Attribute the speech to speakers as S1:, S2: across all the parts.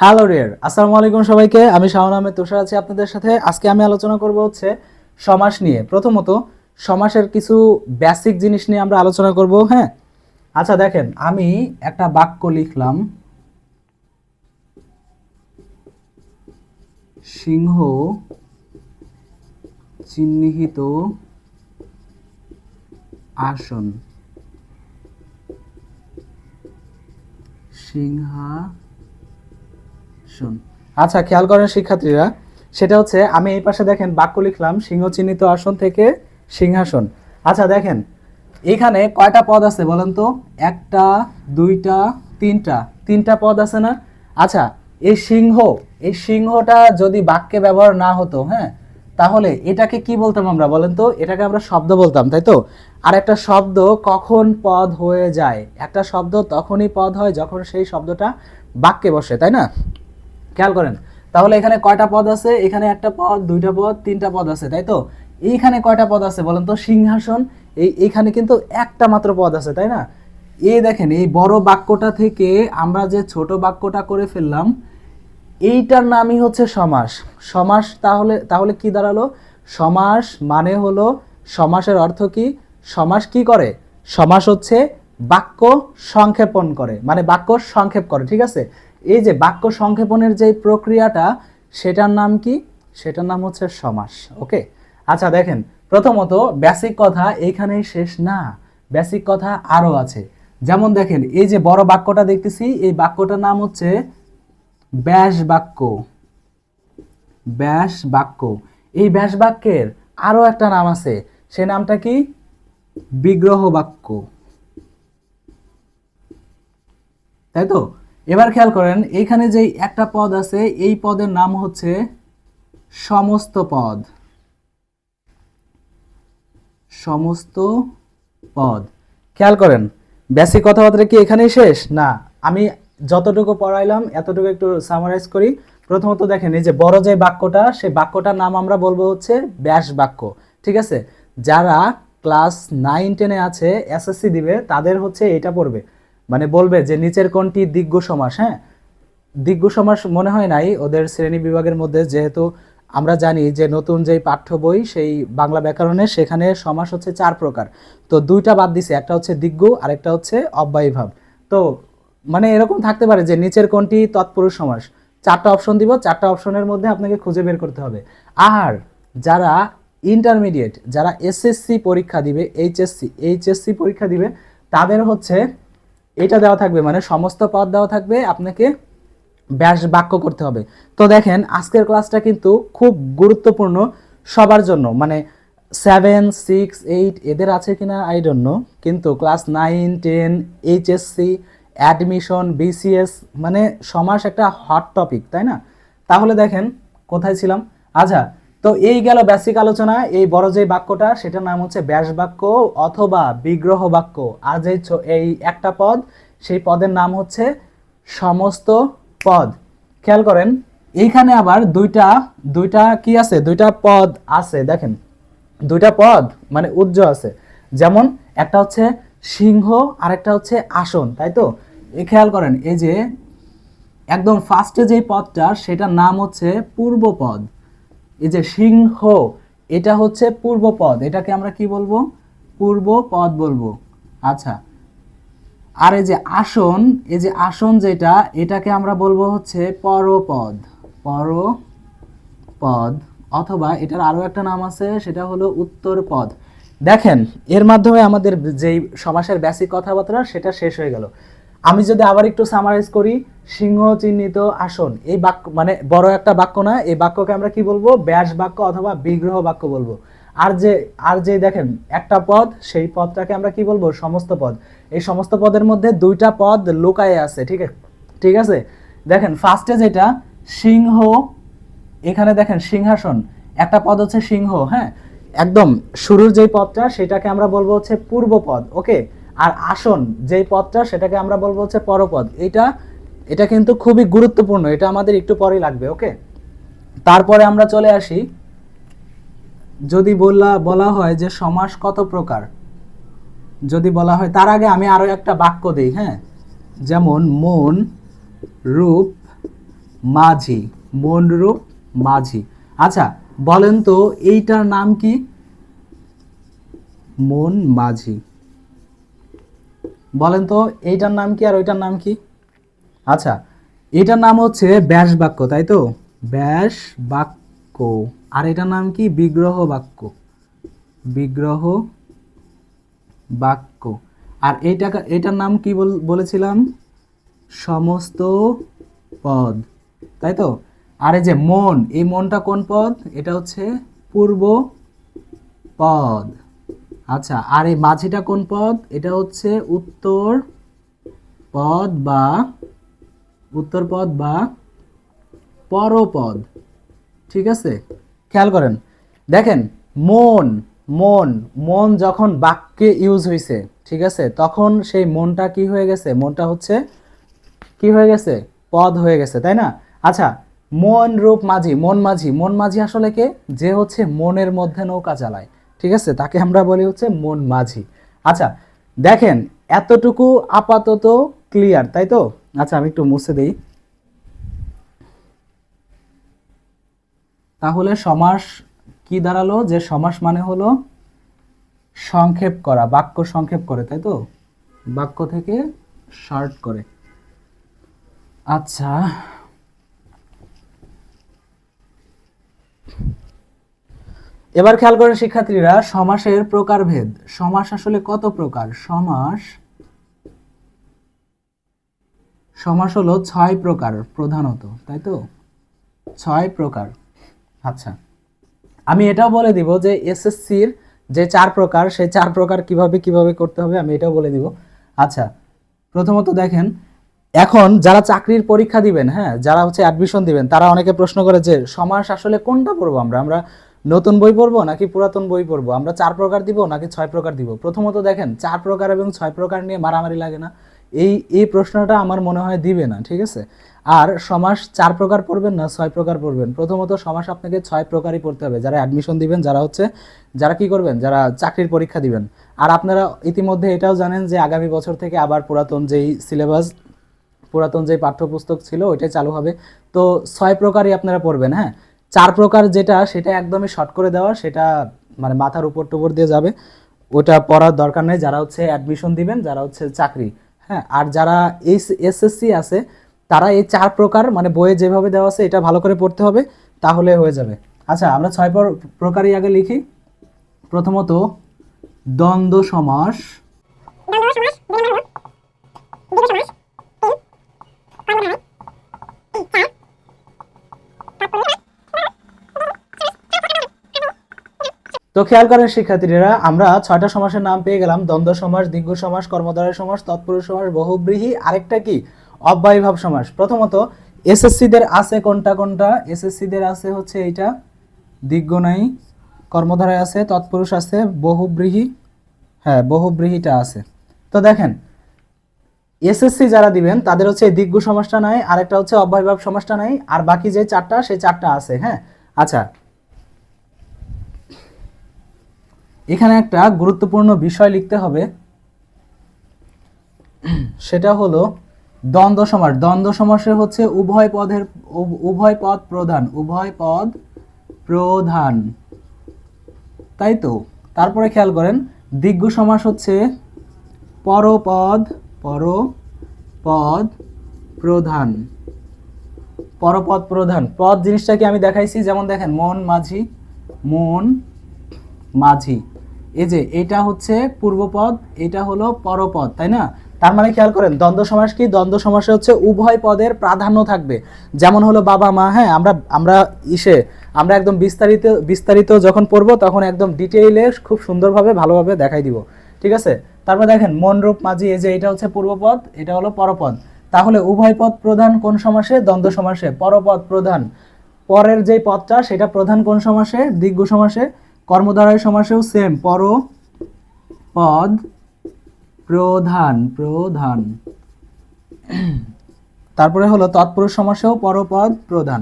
S1: Hello রিয়ার আসসালামু আলাইকুম সবাইকে। আমি শাহন আহমেদ তুষার আছি আপনাদের সাথে। আজকে আমি আলোচনা করব হচ্ছে সমাস নিয়ে। প্রথমত, সমাসের কিছু বেসিক জিনিস নিয়ে আমরা আলোচনা করব হ্যাঁ? আচ্ছা দেখেন, আমি একটা বাক্য লিখলাম। সিংহ চিহ্নিত আসন। সিংহা শোন আচ্ছা খেয়াল করেন শিক্ষার্থীরা, সেটা হচ্ছে আমি এই পাশে দেখেন বাক্য লিখলাম সিংহ চিহ্নিত আসন থেকে সিংহাসন। আচ্ছা দেখেন, এখানে কয়টা পদ আছে বলেন তো? একটা, দুইটা, তিনটা। তিনটা পদ আছে না? আচ্ছা এই সিংহ, এই সিংহটা যদি বাক্যে ব্যবহার না হতো হ্যাঁ তাহলে এটাকে কি বলতাম আমরা বলেন তো? এটাকে আমরা শব্দ বলতাম, তাই তো? আর একটা শব্দ কখন পদ হয়ে যায়? একটা শব্দ তখনই পদ হয় যখন সেই শব্দটা বাক্যে বসে, তাই না? খেয়াল করেন। তাহলে এখানে কয়টা পদ আছে? এখানে একটা পদ, দুইটা পদ, তিনটা পদ আছে, তাই তো? এইখানে কয়টা পদ আছে বলেন তো? সিংহাসন, এই এইখানে কিন্তু একটা মাত্র পদ আছে, তাই না? এই দেখেন, এই বড় বাক্যটা থেকে আমরা যে ছোট বাক্যটা করে ফেললাম, এইটার নামই হচ্ছে সমাস। সমাস তাহলে তাহলে কি দাঁড়াল? সমাস মানে হলো, সমাসের অর্থ কি? সমাস কি করে? সমাস হচ্ছে বাক্য সংক্ষেপণ করে মানে বাক্য সংক্ষেপ করে, ঠিক আছে? এই যে বাক্য সংক্ষেপণের যে প্রক্রিয়াটা, সেটার নাম কি? সেটার নাম হচ্ছে সমাস, ওকে? আচ্ছা দেখেন, প্রথমত বেসিক কথা এখানেই শেষ না বেসিক কথা আরও আছে। যেমন দেখেন, এই যে বড় বাক্যটা দেখতেছি, এই বাক্যটার নাম হচ্ছে ব্যাস বাক্য। ব্যাস বাক্য। এই ব্যাস বাক্যের আরও একটা নাম আছে, সে নামটা কি? বিগ্রহ বাক্য। তাই তো? এবার খেয়াল করেন এইখানে যে একটা পদ আছে, এই পদের নাম হচ্ছে সমস্ত পদ। সমস্ত পদ। খেয়াল করেন বেসিক কথাবার্তা কি এখানেই শেষ? না, আমি যতটুকু পড়াইলাম, এতটুকু একটু সামারাইজ করি। প্রথমত দেখেন, এই যে বড় যে বাক্যটা, সেই বাক্যটার নাম আমরা বলব হচ্ছে ব্যাস বাক্য, ঠিক আছে? যারা ক্লাস নাইন টেনে আছে এসএসসি দিবে, তাদের হচ্ছে এটা পড়বে। মানে বলবে যে নিচের কোনটি দিগ্গ সমাস হ্যাঁ? দিগ্গ সমাস মনে হয় নাই ওদের শ্রেণি বিভাগের মধ্যে, যেহেতু আমরা জানি যে নতুন যেই পাঠ্য বই সেই বাংলা ব্যাকরণে সেখানে সমাস হচ্ছে চার প্রকার। তো দুইটা বাদ দিছে, একটা হচ্ছে দিগ্গ আরেকটা হচ্ছে অব্যয়ীভাব। তো মানে এরকম থাকতে পারে যে নিচের কোনটি তৎপুরুষ সমাস। চারটা অপশন দিব, চারটা অপশনের মধ্যে আপনাকে খুঁজে বের করতে হবে। আর যারা ইন্টারমিডিয়েট যারা এসএসসি পরীক্ষা দিবে এইচএসসি এইচএসসি পরীক্ষা দিবে, তাদের হচ্ছে এটা দেওয়া থাকবে মানে সমস্ত পদ দেওয়া থাকবে, আপনাকে ব্যাস বাক্য করতে হবে। তো দেখেন, আজকের ক্লাসটা কিন্তু খুব গুরুত্বপূর্ণ সবার জন্য মানে সেভেন সিক্স এইট এদের আছে কিনা আই ডোন্ট কিন্তু class nine ten HSC admission BCS মানে সমাস একটা হট টপিক তাই না? তাহলে দেখেন, কোথায় ছিলাম? আচ্ছা তো এই গেল বেসিক আলোচনা, এই বড় যে বাক্যটা, সেটার নাম হচ্ছে ব্যাস বাক্য অথবা বিগ্রহ বাক্য। আর যে এই একটা পদ, সেই পদের নাম হচ্ছে সমস্ত পদ। খেয়াল করেন, এইখানে আবার দুইটা দুইটা কি আছে? দুইটা পদ আছে, দেখেন। দুইটা পদ মানে উজ্জ আছে। যেমন একটা হচ্ছে সিংহ আর একটা হচ্ছে আসন, তাই তো? এ খেয়াল করেন, এই যে একদম ফার্স্টে যে পদটা সেটার নাম হচ্ছে পূর্বপদ এই যে সিংহ, এটা হচ্ছে পূর্বপদ এটাকে আমরা কি বলব? পূর্ব পদ বলব। আচ্ছা। আর এই যে আসন, এই যে আসন যেটা, এটাকে আমরা বলব হচ্ছে পরপদ। পরপদ। অথবা এটার আরও একটা নাম আছে, সেটা হলো উত্তর পদ দেখেন, এর মাধ্যমে আমাদের যেই সমাসের বেসিক কথাবার্তা, সেটা শেষ হয়ে গেল। আমি যদি আবার একটু সামারাইজ করি সিংহ চিহ্নিত আসন। এই বাক্য মানে বড় একটা বাক্য না, এই বাক্যকে আমরা কি বলব? ব্যাস বাক্য অথবা বিগ্রহ বাক্য বলব। আর যে আর যে দেখেন, একটা পদ, সেই পদটাকে আমরা কি বলব? সমস্ত পদ। এই সমস্ত পদের মধ্যে দুইটা পদ লুকায়ে আছে, ঠিক আছে? ঠিক আছে? দেখেন ফার্স্টে যেটা, সিংহ, এখানে দেখেন, সিংহাসন। একটা পদ হচ্ছে সিংহ হ্যাঁ? একদম, শুরুর যেই পদটা, সেটাকে আমরা বলব হচ্ছে পূর্ব পদ, ওকে? আর আসন, যেই পদটা, সেটাকে আমরা বলব হচ্ছে পরপদ। এটা এটা কিন্তু খুবই গুরুত্বপূর্ণ, এটা আমাদের একটু পরেই লাগবে, ওকে? তারপরে আমরা চলে আসি। যদি বলা বলা হয় যে সমাস কত প্রকার? যদি বলা হয়, তার আগে আমি আরও একটা বাক্য দিই হ্যাঁ? যেমন, মন, রূপ, মাঝি মনরূপ মাঝি। আচ্ছা বলেন তো, এইটার নাম কি? মন, মাঝি। বলেন তো, এইটার নাম কি আর ওইটার নাম কি? আচ্ছা এটার নাম হচ্ছে ব্যাস বাক্য, তাই তো? ব্যাস বাক্য। আর এটার নাম কি? বিগ্রহ বাক্য। বিগ্রহ বাক্য। আর এইটা এটার নাম কি বল- বলেছিলাম? সমস্ত পদ। তাই তো? আর এই যে মন, এই মনটা কোন পদ? এটা হচ্ছে পূর্ব পদ। আচ্ছা আর এই মাঝিটা কোন পদ? এটা হচ্ছে উত্তর পদ বা উত্তর পদ বা পরপদ। ঠিক আছে? খেয়াল করেন। দেখেন, মন মন মন যখন বাক্যে ইউজ হয়েছে ঠিক আছে? তখন সেই মনটা কি হয়ে গেছে? মনটা হচ্ছে কি হয়ে গেছে? পদ হয়ে গেছে, তাই না? আচ্ছা মন রূপ মাঝি, মন মাঝি। মন মাঝি আসলে কে? যে হচ্ছে মনের মধ্যে নৌকা চালায়। ঠিক আছে? তাকে আমরা বলি হচ্ছে মন মাঝি। আচ্ছা দেখেন, এতটুকু আপাতত ক্লিয়ার তাই তো? আচ্ছা আমি একটু মুছে দিই। তাহলে সমাস কি দাঁড়াল? যে সমাস মানে হলো সংক্ষেপ করা, বাক্য সংক্ষেপ করে, তাই তো? বাক্য থেকে শর্ট করে। আচ্ছা। এবার খেয়াল করেন শিক্ষার্থীরা, সমাসের প্রকারভেদ। সমাস আসলে কত প্রকার? সমাস সমাস হলো ছয় প্রকার প্রধানত, তাই তো? ছয় প্রকার। আচ্ছা আমি এটাও বলে দিব যে এসএসসির যে চার প্রকার, সেই চার প্রকার কীভাবে কীভাবে করতে হবে আমি এটাও বলে দিব। আচ্ছা প্রথমত দেখেন, এখন যারা চাকরির পরীক্ষা দিবেন হ্যাঁ যারা হচ্ছে অ্যাডমিশন দিবেন, তারা অনেকে প্রশ্ন করে যে সমাস আসলে কোনটা পড়ব আমরা? আমরা নতুন বই পড়ব নাকি পুরাতন বই পড়ব? আমরা চার প্রকার দিব নাকি ছয় প্রকার দিব? প্রথমত দেখেন, চার প্রকার এবং ছয় প্রকার নিয়ে মারামারি লাগে না। এই এই প্রশ্নটা আমার মনে হয় দিবে না, ঠিক আছে? আর সমাস চার প্রকার পড়বেন না, ছয় প্রকার পড়বেন। প্রথমত সমাস আপনাকে ছয় প্রকারই পড়তে হবে। যারা অ্যাডমিশন দিবেন, যারা হচ্ছে, যারা কি করবেন, যারা চাকরির পরীক্ষা দিবেন। আর আপনারা ইতিমধ্যে এটাও জানেন যে আগামী বছর থেকে আবার পুরাতন যেই সিলেবাস পুরাতন যে পাঠ্যপুস্তক ছিল, ওইটাই চালু হবে। তো ছয় প্রকারই আপনারা পড়বেন হ্যাঁ? চার প্রকার যেটা, সেটা একদমই শর্ট করে দেওয়া, সেটা মানে মাথার উপর টুপর দিয়ে যাবে। ওটা পড়ার দরকার নেই। যারা হচ্ছে অ্যাডমিশন দিবেন, যারা হচ্ছে চাকরি হ্যাঁ আর যারা এস এসএসসি আছে, তারা এই চার প্রকার মানে বইয়ে যেভাবে দেওয়া আছে, এটা ভালো করে পড়তে হবে, তাহলে হয়ে যাবে। আচ্ছা আমরা ছয় প্র- প্রকারই আগে লিখি। প্রথমত, দ্বন্দ্ব সমাস তো খেয়াল করেন, শিক্ষার্থীরা, আমরা ছয়টা সমাসের নাম পেয়ে গেলাম। দ্বন্দ্ব সমাস, দীর্ঘ সমাস কর্মধারয় সমাস, তৎপুরুষ সমাস, বহুব্রীহি, আরেকটা কি? অব্যয়ীভাব সমাস। প্রথমত এসএসসি দের আছে কোনটা কোনটা? এসএসসি দের আছে হচ্ছে এইটা, দীর্ঘ নাই, কর্মধারায় আছে, তৎপুরুষ আছে, বহুব্রীহি হ্যাঁ বহুব্রীহিটা আছে। তো দেখেন, এসএসসি যারা দিবেন, তাদের হচ্ছে দীর্ঘ সমাসটা নাই, আরেকটা হচ্ছে অব্যয়ভাব সমাসটা নাই, আর বাকি যে চারটা, সেই চারটা আছে হ্যাঁ? আচ্ছা এখানে একটা গুরুত্বপূর্ণ বিষয় লিখতে হবে। সেটা হলো দ্বন্দ্ব সমাস। দ্বন্দ্ব সমাসে হচ্ছে উভয় পদের, উভয় পদ প্রধান, উভয় পদ প্রধান। তাই তো? তারপরে খেয়াল করেন, দীর্ঘ সমাস হচ্ছে পরপদ পরপদ প্রধান। পরপদ প্রধান। পদ জিনিসটাকে আমি দেখাইছি, যেমন দেখেন, মন, মাঝি মন, মাঝি। এই যে এটা হচ্ছে পূর্বপদ, এটা হলো পরপদ, তাই না? তার মানে খেয়াল করেন, দ্বন্দ্ব সমাস কি? দ্বন্দ্ব সমাসে হচ্ছে উভয় পদের প্রাধান্য থাকবে। যেমন হলো বাবা, মা হ্যাঁ আমরা আমরা ইসে, আমরা একদম বিস্তারিত বিস্তারিত যখন পড়ব তখন একদম ডিটেইলে খুব সুন্দরভাবে, ভালোভাবে দেখাই দিব। ঠিক আছে? তারপর দেখেন মনরূপ মাঝি, এই যে এটা হচ্ছে পূর্বপদ, এটা হলো পরপদ। তাহলে উভয় পদ প্রধান কোন সমাসে? দ্বন্দ্ব সমাসে। পরপদ প্রধান। পরের যে পদটা, সেটা প্রধান কোন সমাসে? দীর্ঘ সমাসে। কর্মধারয় সমাসেও সেম পর পদ প্রধান প্রধান। তারপরে হলো তৎপুরুষ সমাসেও পরপদ প্রধান।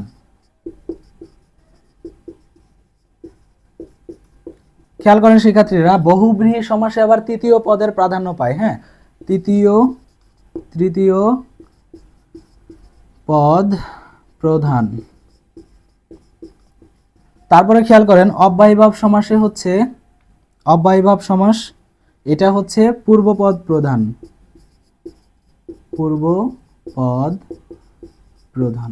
S1: খেয়াল করেন শিক্ষার্থীরা, বহুব্রীহি সমাসে আবার তৃতীয় পদের প্রাধান্য পায় হ্যাঁ? তৃতীয় তৃতীয় পদ প্রধান। তারপরে খেয়াল করেন অব্যয়ীভাব সমাসে হচ্ছে অব্যয়ীভাব সমাস, এটা হচ্ছে পূর্বপদ প্রধান। পূর্বপদ প্রধান।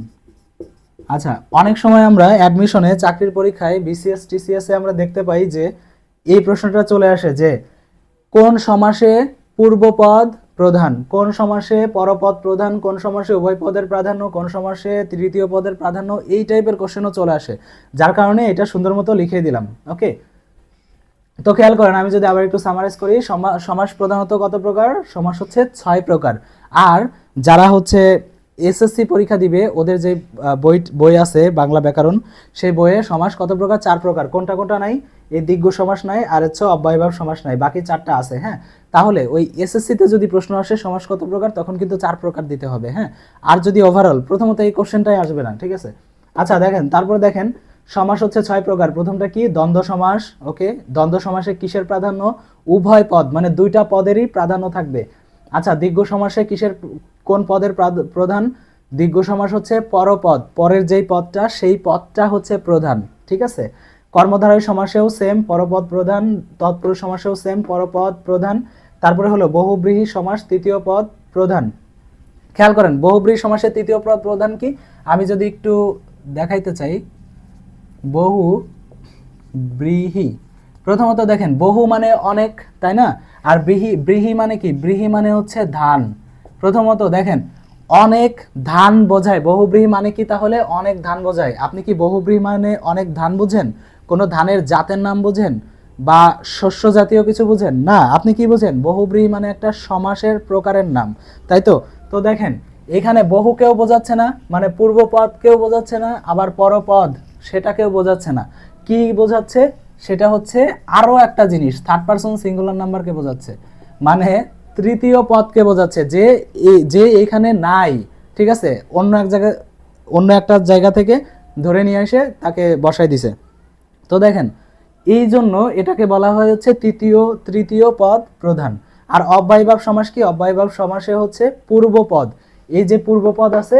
S1: আচ্ছা অনেক সময় আমরা অ্যাডমিশনে চাকরির পরীক্ষায় বিসিএস টিসিএস আমরা দেখতে পাই যে, এই প্রশ্নটা চলে আসে যে, কোন সমাসে পূর্বপদ প্রধান? কোন সমাসে পরপদ প্রধান, কোন সমাসে উভয় পদের প্রাধান্য, কোন সমাসে তৃতীয় পদের প্রাধান্য, এই টাইপের কোশ্চেনও চলে আসে। যার কারণে এটা সুন্দর মতো লিখে দিলাম ওকে তো খেয়াল করেন, আমি যদি আবার একটু সামারাইজ করি সমাস প্রধানত কত প্রকার? সমাস হচ্ছে ছয় প্রকার। আর যারা হচ্ছে এসএসসি পরীক্ষা দিবে, ওদের যে বই বই আছে, বাংলা ব্যাকরণ, সেই বইয়ে সমাস কত প্রকার? চার প্রকার। কোনটা কোনটা নাই? এই দিগ্গ সমাস নাই, আর হচ্ছে অব্যয়ভাব সমাস নাই। বাকি চারটা আছে হ্যাঁ? তাহলে ওই এসএসসিতে যদি প্রশ্ন আসে সমাস কত প্রকার, তখন কিন্তু চার প্রকার দিতে হবে হ্যাঁ? আর যদি ওভারঅল প্রথমত এই কোশ্চেনটাই আসবে না, ঠিক আছে? আচ্ছা দেখেন, তারপর দেখেন, সমাস হচ্ছে ছয় প্রকার। প্রথমটা কি? দ্বন্দ্ব সমাস ওকে দ্বন্দ্ব সমাসে কিসের প্রাধান্য? উভয় পদ মানে দুইটা পদেরই প্রাধান্য থাকবে। আচ্ছা দীর্ঘ সমাসে কিসের কোন পদের প্রধান? দীর্ঘ সমাস হচ্ছে পরপদ, পরের যেই পদটা, সেই পদটা হচ্ছে প্রধান, ঠিক আছে? কর্মধারয় সমাসেও সেম পরপদ প্রধান তৎপুরুষ সমাসেও সেম পরপদ প্রধান তারপরে হলো বহুব্রীহি সমাস তৃতীয় পদ প্রধান। খেয়াল করেন, বহুব্রীহি সমাসের তৃতীয় পদ প্রধান কি? আমি যদি একটু দেখাইতে চাই বহু ব্রীহি প্রথমত দেখেন, বহু মানে অনেক, তাই না? আর ব্রিহি ব্রিহি মানে কি? ব্রিহি মানে হচ্ছে ধান। প্রথমত দেখেন, অনেক ধান বোঝায়। বহুব্রীহি মানে কি তাহলে? অনেক ধান বোঝায়। আপনি কি বহুব্রীহি মানে অনেক ধান বুঝেন? কোনো ধানের জাতের নাম বুঝেন? বা শস্য জাতীয় কিছু বুঝেন? না, আপনি কি বুঝেন? বহুব্রীহি মানে একটা সমাসের প্রকারের নাম, তাই তো? তো দেখেন, এখানে বহুকেও বোঝাচ্ছে না মানে পূর্বপদকেও বোঝাচ্ছে না, আবার পরপদ সেটাকেও বোঝাচ্ছে না। কি বোঝাচ্ছে? সেটা হচ্ছে আরও একটা জিনিস থার্ড পারসন সিঙ্গুলার নাম্বারকে বোঝাচ্ছে। মানে তৃতীয় পদকে বোঝাচ্ছে, যে যে এখানে নাই, ঠিক আছে? অন্য এক জায়গায় অন্য একটা জায়গা থেকে ধরে নিয়ে এসে তাকে বসাই দিছে। তো দেখেন এই জন্য এটাকে বলা হয় হচ্ছে তৃতীয় তৃতীয় পদ প্রধান। আর অব্যয়ভাব সমাস কি? অব্যয়ভাব সমাসে হচ্ছে পূর্বপদ এই যে পূর্বপদ আছে,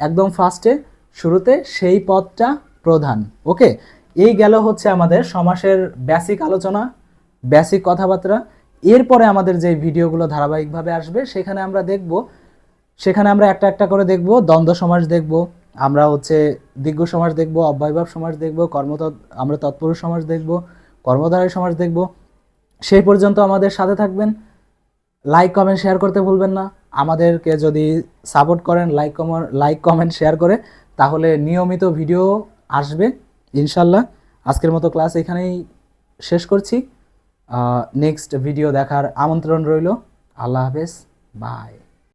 S1: একদম ফার্স্টে শুরুতে সেই পদটা প্রধান। ওকে? এই গেল হচ্ছে আমাদের সমাসের বেসিক আলোচনা বেসিক কথাবার্তা। এরপরে আমাদের যে ভিডিওগুলো ধারাবাহিকভাবে আসবে, সেখানে আমরা দেখব, সেখানে আমরা একটা একটা করে দেখব, দ্বন্দ্ব সমাস দেখব আমরা হচ্ছে দিগ্গ সমাস দেখব, অব্যয়ভাব সমাস দেখব কর্মতৎ আমরা তৎপুরুষ সমাস দেখব কর্মধারয় সমাস দেখব। সেই পর্যন্ত আমাদের সাথে থাকবেন। লাইক কমেন্ট শেয়ার করতে ভুলবেন না। আমাদেরকে যদি সাপোর্ট করেন like comment like comment share করে, তাহলে নিয়মিত ভিডিও আসবে, ইনশাল্লাহ। আজকের মতো ক্লাস এখানেই শেষ করছি। নেক্সট ভিডিও দেখার আমন্ত্রণ রইল। আল্লাহ হাফেজ। বাই